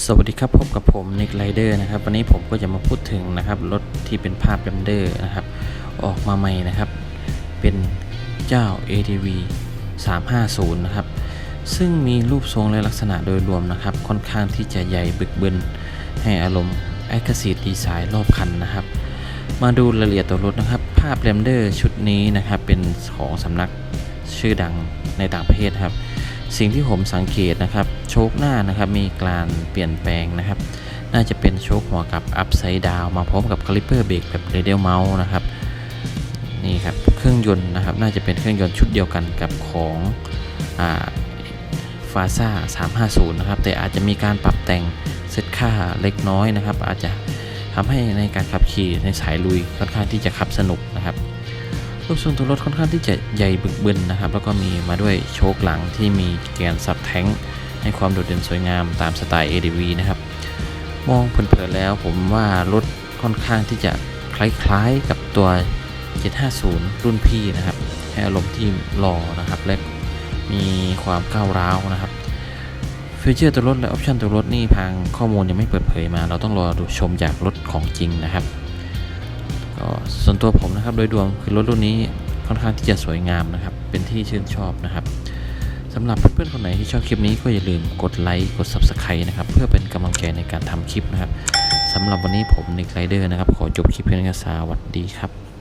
สวัสดีครับพบกับผมนิกไรเดอร์นะครับวันนี้ผมก็จะมาพูดถึงนะครับรถที่เป็นภาพเรนเดอร์นะครับออกมาใหม่นะครับ เป็นเจ้า ATV 350 นะครับ ซึ่งมีรูปทรงและลักษณะโดยรวมนะครับ ค่อนข้างที่จะใหญ่บึกบึนให้อารมณ์แอคทีฟดีไซน์รอบคันนะครับ มาดูรายละเอียดตัวรถนะครับ ภาพเรนเดอร์ชุดนี้นะครับเป็นของสำนักชื่อดังในต่างประเทศครับ สิ่งที่ผมสังเกตนะครับโชคหน้านะครับมีการเปลี่ยนแปลงนะครับ น่าจะเป็นโชคหัวกับอัพไซด์ดาวมาพร้อมกับคลิปเปอร์เบรกแบบเรเดียลเมาส์นะครับนี่ครับเครื่องยนต์นะครับน่าจะเป็นเครื่องยนต์ชุดเดียวกันกับของฟาซ่า350 นะครับ แต่อาจจะมีการปรับแต่งเซตค่าเล็กน้อยนะครับ อาจจะทำให้ในการขับขี่ในสายลุยค่อนข้างที่จะขับสนุกนะครับ รูปทรงตัวรถค่อนข้างที่จะใหญ่บึกบึนนะครับ แล้วก็มีมาด้วยโชคหลังที่มีแกนซับแท้งให้ความโดดเด่นสวยงามตามสไตล์ ADV นะครับ มองเผินๆแล้วผมว่ารถค่อนข้างที่จะคล้ายๆกับตัว 750 รุ่นพี่นะครับ ให้อารมณ์ที่หล่อนะครับ และมีความก้าวร้าวนะครับฟีเจอร์ตัวรถและออปชันตัวรถนี่ทางข้อมูลยังไม่เปิดเผยมา เราต้องรอดูชมจากรถของจริงนะครับ ก็ส่วนตัวผมนะครับโดยรวมคือรถรุ่นนี้ค่อนข้างที่จะสวยงามนะครับ เป็นที่ชื่นชอบนะครับสำหรับเพื่อนๆคนไหนที่ชอบคลิปนี้ก็อย่าลืมกดไลค์กด Subscribe นะครับ เพื่อเป็นกำลังใจในการทำคลิปนะครับสำหรับวันนี้ผมนิกไรเดอร์นะครับ ขอจบคลิปเพียงแค่สวัสดีครับ